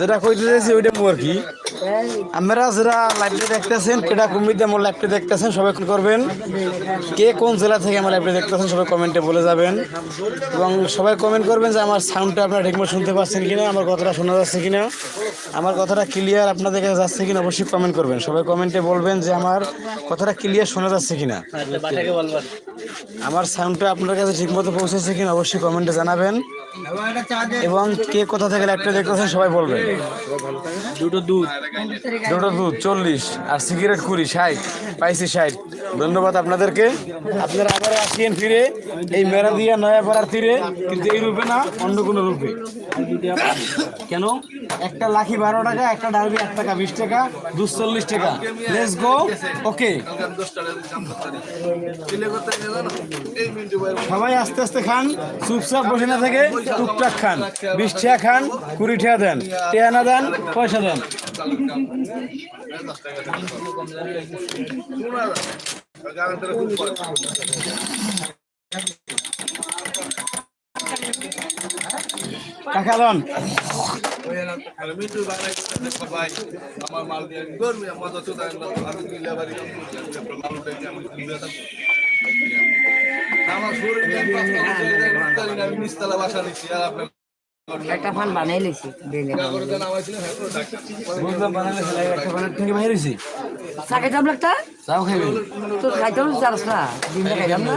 যেটা কইতে চাইছি ওইটা মোর কি আপনারা যারা লাইভটা দেখতেছেন কেটা কুমির আমার লাইভটা দেখতেছেন, সবাই করবেন। কে কোন জেলা থেকে আমার লাইভটা দেখতেছেন, সবাই কমেন্টে বলে যাবেন। এবং সবাই কমেন্ট করবেন যে আমার সাউন্ডটা আপনারা ঠিকমতো শুনতে পাচ্ছেন কিনা, আমার কথাটা শোনা যাচ্ছে কিনা, আমার কথাটা ক্লিয়ার আপনাদের কাছে যাচ্ছে কিনা অবশ্যই কমেন্ট করবেন। সবাই কমেন্টে বলবেন যে আমার কথাটা ক্লিয়ার শোনা যাচ্ছে কিনা। আমার সাউন্ডটা আপনার কাছে ঠিকমতো পৌঁছেছে কিনা অবশ্যই কমেন্টে জানাবেন। এবং কে কোথা থেকে লাইভটা দেখতেছেন সবাই বলবেন। দুটো দুধ। দুটো দুধ, চল্লিশ আর সিগারেট কুড়ি ষাট, পাইছি ষাট। ধন্যবাদ আপনাদেরকে। আপনারা আবার আসিয়েন ফিরে, এই মেরা দিয়া নয়াপাড়ার তীরে, কিন্তু এই রূপে না, অন্য কোনো রূপে। কেন? একটা লাখি বারো টাকা, একটা ডালবি এক টাকা, বিশ টাকা দুশো চল্লিশ টাকা। লেটস গো ওকে সবাই আস্তে আস্তে খান, চুপচাপ বসে না থেকে টুকটাক খান। বিশ টাকা খান, কুড়ি টাকা দেন, টেয়া না দেন, পয়সা দেন। কাকা লন আমার মাল দিয়ে করবে আমার যত আমার শরীরে আমি বাসা নিচ্ছি, আর আপনার একটা ফান বানাই লিছি বানালে খেলা একটা? চাও খাইবেন তো খাইতেও চাস দিনটা না?